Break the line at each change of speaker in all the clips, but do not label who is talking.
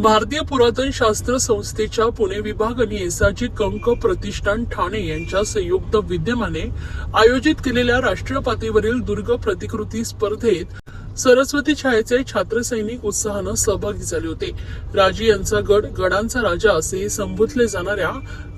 भारतीय पुरातन शास्त्र संस्थेच्या पुणे विभाग आणि एसाजी कंक प्रतिष्ठान ठाणे यांच्या संयुक्त विद्यमाने आयोजित केलेल्या राष्ट्रीय पातळीवरील दुर्ग प्रतिकृती स्पर्धेत सरस्वती छायेचे छात्र सैनिक उत्साहानं सहभागी झाले होते. राजे यांचा गड गडांचा राजा असे संबोधले जाणाऱ्या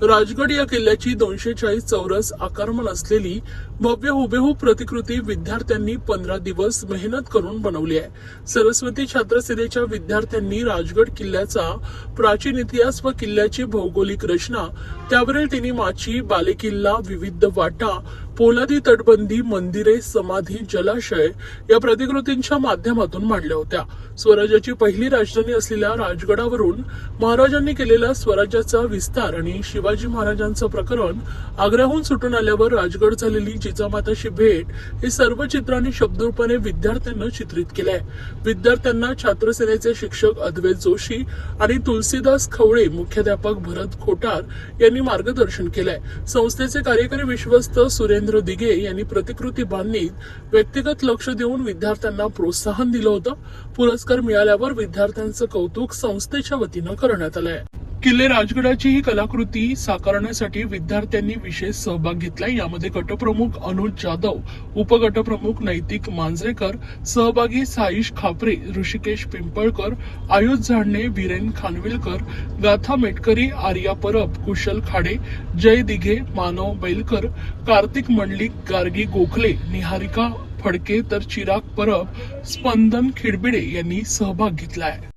राजगड या किल्ल्याची दोनशे चाळीस चौरस आकारमन असलेली भव्य हुबेहूब प्रतिकृती विद्यार्थ्यांनी पंधरा दिवस मेहनत करून बनवली आहे. सरस्वती छात्र सेनेच्या विद्यार्थ्यांनी राजगड किल्ल्याचा प्राचीन इतिहास व किल्ल्याची भौगोलिक रचना त्यावरील तिन्ही माची बालेकिल्ला विविध वाटा पोलादी तटबंदी मंदिरे समाधी जलाशय या प्रतिकृतींच्या माध्यमातून मांडल्या होत्या. स्वराज्याची पहिली राजधानी असलेल्या राजगडावरून महाराजांनी केलेला स्वराज्याचा विस्तार आणि शिवाजी महाराजांचं प्रकरण आग्र्याहून सुटून आल्यावर राजगड झालेली जिजामाताशी भेट हे सर्व चित्रांनी शब्दरूपाने विद्यार्थ्यांना चित्रित केलंय. विद्यार्थ्यांना छात्रसेनेचे शिक्षक अद्वैत जोशी आणि तुलसीदास खवळे मुख्याध्यापक भरत खोटार यांनी मार्गदर्शन केलंय. संस्थेचे कार्यकारी विश्वस्त सुरेंद्र दिघे यांनी प्रतिकृती बांधणीत व्यक्तिगत लक्ष देऊन विद्यार्थ्यांना प्रोत्साहन दिलं होतं. पुरस्कार मिळाल्यावर विद्यार्थ्यांचं कौतुक संस्थेच्या वतीनं करण्यात आलंय. किल्ले राजगडाची ही कलाकृती साकारण्यासाठी विद्यार्थ्यांनी विशेष सहभाग घेतला. यामध्ये गटप्रमुख अनुज जाधव उपगटप्रमुख नैतिक मांजरेकर सहभागी साईश खापरे ऋषिकेश पिंपळकर आयुष झाडणे वीरेन खानविलकर गाथा मेटकरी आर्या परब कुशल खाडे जय दिघे मानव बैलकर कार्तिक मंडलिक गार्गी गोखले निहारिका फडके तर चिराग परब स्पंदन खिडबिडे यांनी सहभाग घेतला आहे.